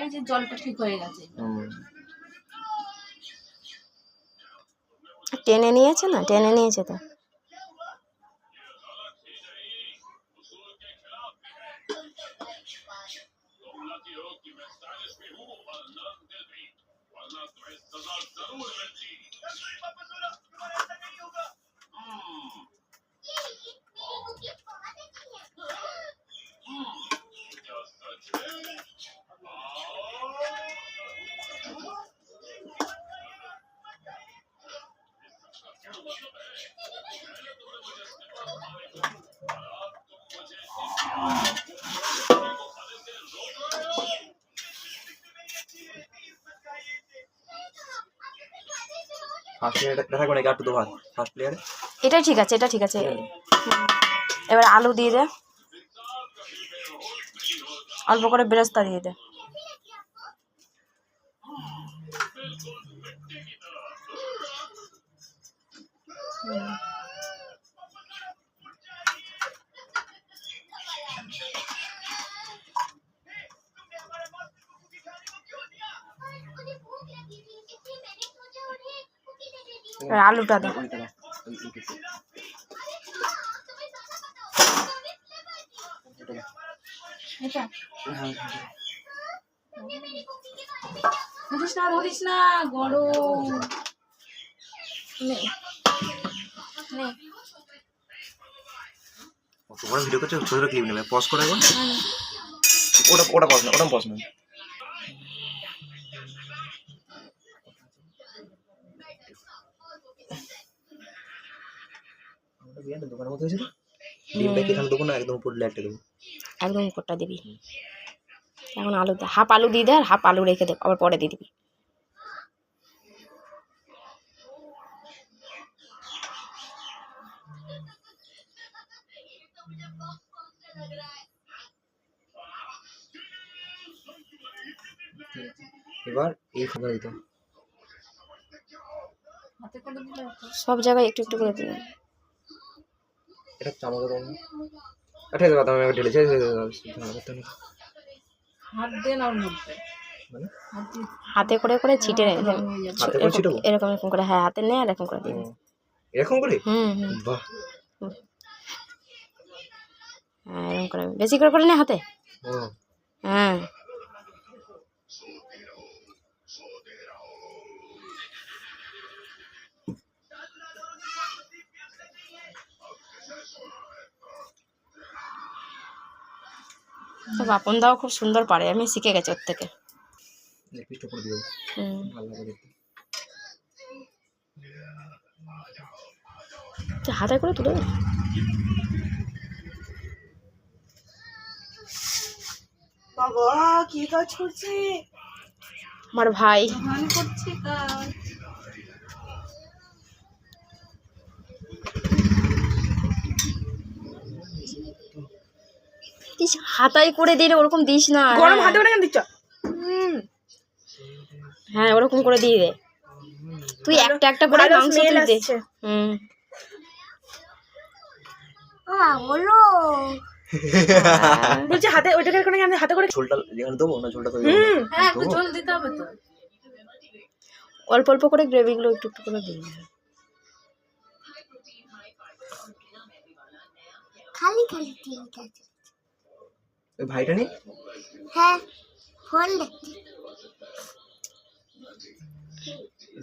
এই যে জলটা ঠিক হয়ে গেছে। টেনে নিয়েছে না? টেনে নিয়েছে তো। ফার্স্ট প্লেয়ারে দেখা থাকবে নাকি ভাত ফার্স্ট প্লেয়ারে এটাই ঠিক আছে এটা ঠিক আছে। এবার আলু দিয়ে দে। অল্প করে বেরেস্তা দিয়ে দে। আলুটা দে ওইটা না, ওই- ওই কিছু। ওইটা না। এটা? হ্যাঁ, হ্যাঁ, ধরিস না ধরিস না গরম। নে। নে। তোমরা ভিডিও করছ ছোট ক্লিপ নেবে। পজ করে ওটা ওটা পজ না ওটা পজ না। আমাদের বিরিয়ানিটা দোকানের মতো হয়েছে তো? ডিমটা কি এখানে দেবো না একদম উপর দেবো। একদম উপরটা দিবি। এখন আলু হাফ আলু দিয়ে দে আর হাফ আলু রেখে দে আবার পরে দিয়ে দিবি। এবার এই খাবার দিতে। সব জায়গায় একটু একটু করে দিবি। এটা বাদাম আমি ঢেলেছি এই- এই- এই- এই- করতে হবে না। হাত দেন ওর মধ্যে মানে? হাতে করে করে ছিটে। হাতে এরকম- এরকম করে হ্যাঁ হাতে নে আর এরকম করে। দিবি এরকম করে? হুম হুম। বাহ। হ্যাঁ এরকম করে। বেশি করে করে নে হাতে। হ্যাঁ। তো বাপন দাও খুব সুন্দর পারে আমি শিখে গেছি ওর থেকে। হাতে করে তুলে। বাবা কি কাজ করছে আমার ভাই। করছে কাজ। দিস হাতাই করে দিলে ওরকম দিস না। গরম হ্যাঁ। হাতে করে কেন দিচ্ছ? হ্যাঁ ওরকম করে দিয়ে দে। তুই একটা একটা করে মাংস তুই দে। হুম। বলো বলছি হাতে ওইটাকে করে আমি হাতে করে? ঝোলটা যেখানে দেবো না ঝোলটা তো হ্যাঁ একটু জল দিতে হবে তো। অল্প অল্প করে গ্রেভিগুলো একটু একটু করে দিই খালি খালি ঠিক আছে। ওই ভাইটা নেই হ্যাঁ ফোন দেখছি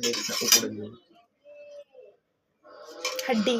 লেগটা উপরে দিও হাড্ডি